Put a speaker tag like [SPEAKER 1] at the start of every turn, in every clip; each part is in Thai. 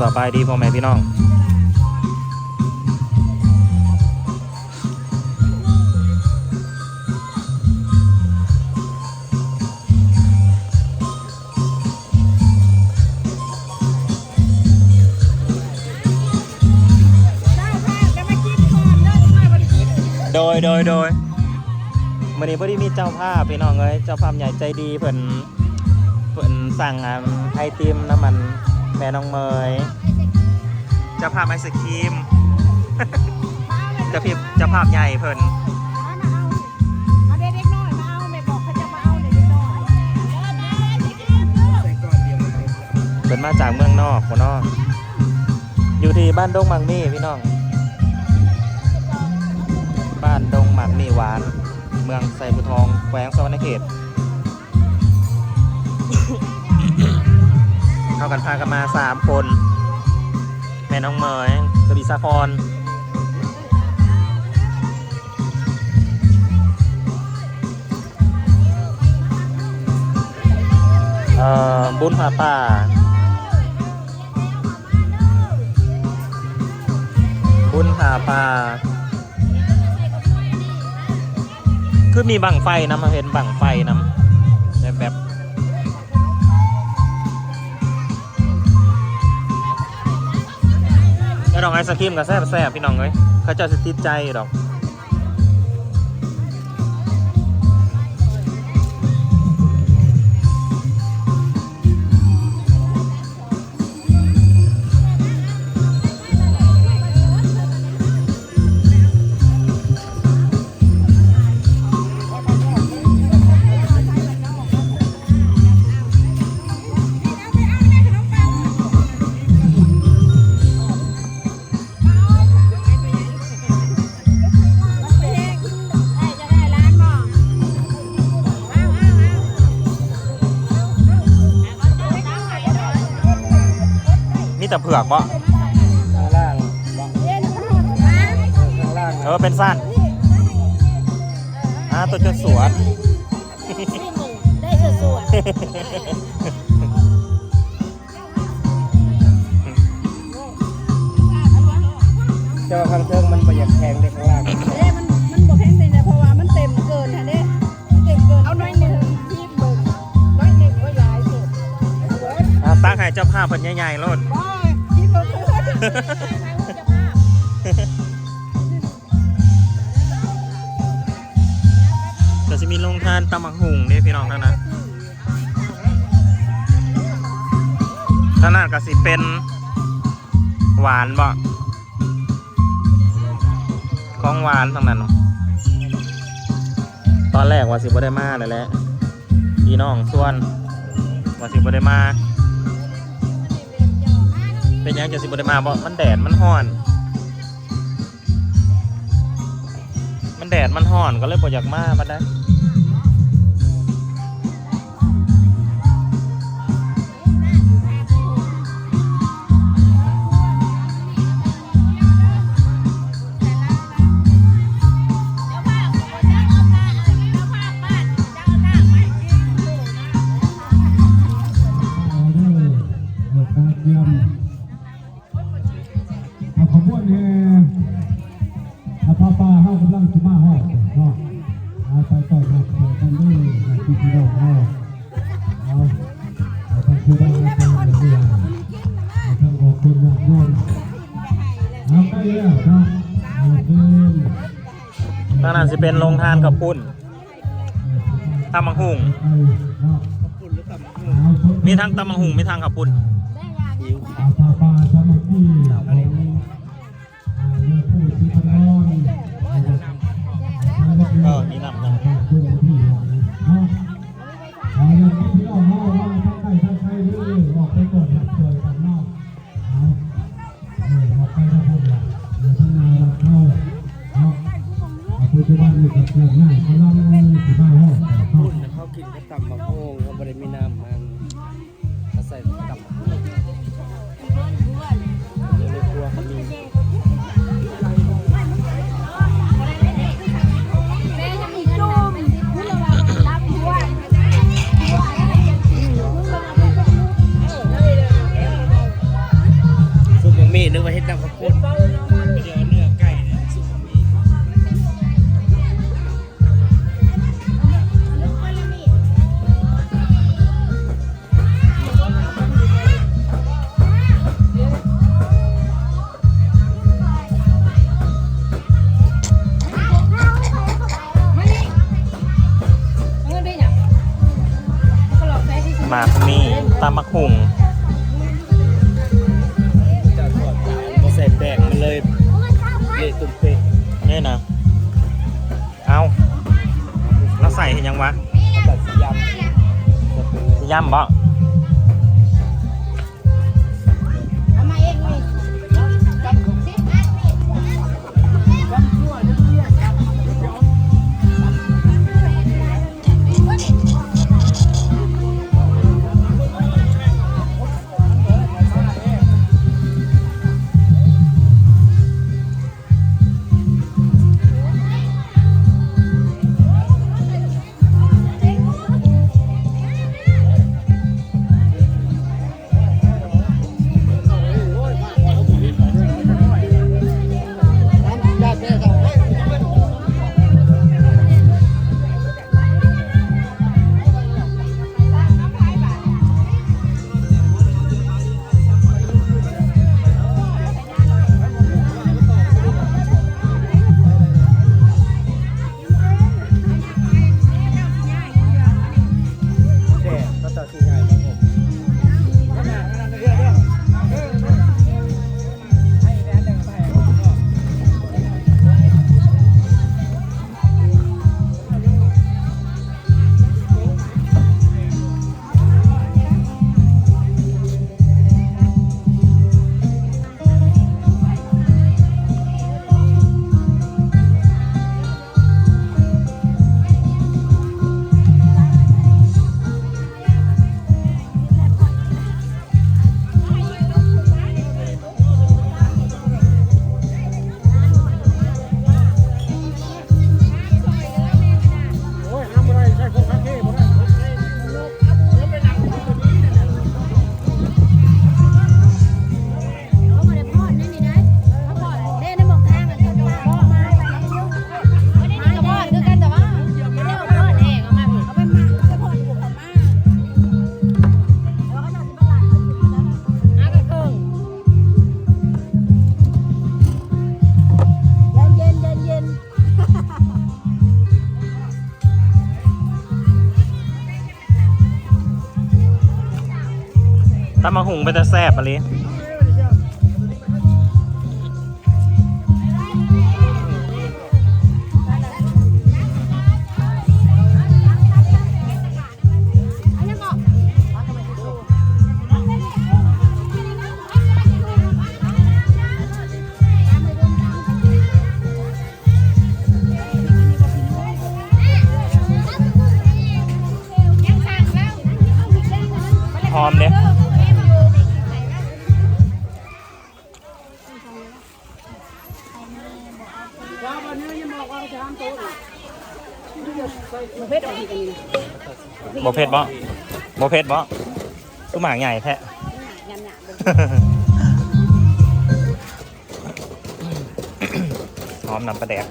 [SPEAKER 1] สบายดีพ่อแม่พี่น้องโดยโดยโดยมื่อนี้พอดีมีเจ้าภาพพี่น้องเอ้ยเจ้าภาพใหญ่ใจดีเพิ่นเพิ่นสั่งอะไอติมน้ำมันแม่น้องเมย จ้าภาพไอศครีมจ้าพี่เจ้าภาพใหญ่เพิ่นเพิ่นมาจากเมืองนอกพ่นออยู่ที่บ้านดงมังมี่พี่น้อง บ้านดงหมักมี่หวาน เมืองไซบุทอง แขวงสวรรณเขตเข้ากันพากันมาสามคน แม่น้องเมยกบิสาครเอ่อบุญผาป่าบุญผาป่า คือมีบังไฟนะมาเห็นบังไฟนะ ไอศครีมกับแซ่บแซ่บพี่น้องเลยเขาเจ้าสิติดใจดอก แต่เผือกบ่
[SPEAKER 2] ข้างล่างบอกข้างล่าง
[SPEAKER 1] เออเป็นสั้นอ่าตัวจะสวน
[SPEAKER 3] ได้สวย
[SPEAKER 2] เจ้าข้างเทิงมันประหยัดแพงเลยข้างล่าง
[SPEAKER 3] ๆเด้มันมันบ่แพงเลยนะเพราะว่ามันเต็มเกินฮะเด้เต็มเกินเอาน้อยหนึ่งที่เบิ่งน้อยหนึ่งก็หลายสุด
[SPEAKER 1] อ่าตั้งให้เจ้าภาพเพิ่นใหญ่ๆโลด จะมีโรงทานตำมักหุงนี่พี่น้องท่านนะท่านั้นก็สิเป็นหวานบ่ของหวานทั้งนั้น ตอนแรกว่าสิบ่ได้มาเลยแหละพี่น้องส่วนว่าสิบ่ได้มา เป็นยังจะสิบ่ได้มาบ่มันแดดมันร้อนมันแดดมันร้อนก็เลยบ่อยากมาบัดได้
[SPEAKER 4] ทา
[SPEAKER 1] งนั้นสิเป็นโรงทานกับพุ่นตำมังหุงมีทั้งตำมังหุงมีทั้งกับปุ้น
[SPEAKER 4] มากมี
[SPEAKER 2] ตามะขุ่
[SPEAKER 3] งมา
[SPEAKER 2] ใส่แป้งมันเลยเละตุ่มเป๊ะ
[SPEAKER 1] นี่นะเอาแล้วใส่เห็นยังวะ
[SPEAKER 2] ตัดสยำ
[SPEAKER 1] สียำบ่
[SPEAKER 2] ตำมา
[SPEAKER 3] หุงไปจะ
[SPEAKER 1] แสบอะ
[SPEAKER 3] ไร
[SPEAKER 1] บ่เพ็ดบ่บ่เพ็ดบ่คือหมางใหญ่แท้
[SPEAKER 3] ห
[SPEAKER 1] อมนำประแดก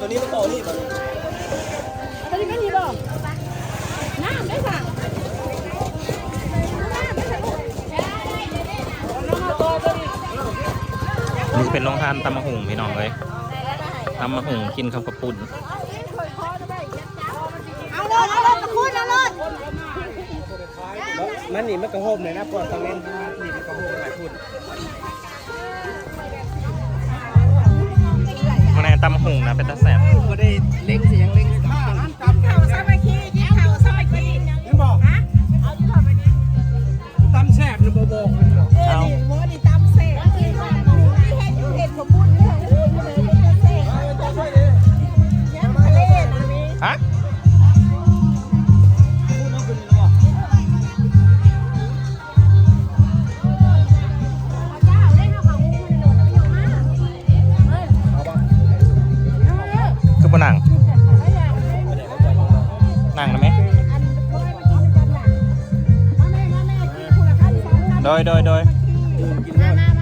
[SPEAKER 2] ตัวนี้มันต่อนี่
[SPEAKER 3] ตัวนี้ไม่มีบ่
[SPEAKER 1] เป็นโรงทานตำมะหุ่งพี่น้องเลยตำมะหุ่งกินข้าวกระปุ่น
[SPEAKER 3] เอาเลยเอาเลยตะคุณเอาเลย
[SPEAKER 2] มันนี่มักระโหมเลยนะปวดตะเวนนี่มักระโหมหลายคุณน
[SPEAKER 1] มันในตำหุ่งนะเป็นตะแส
[SPEAKER 2] บก็ ดย
[SPEAKER 3] โดย
[SPEAKER 1] โดย
[SPEAKER 3] มามามา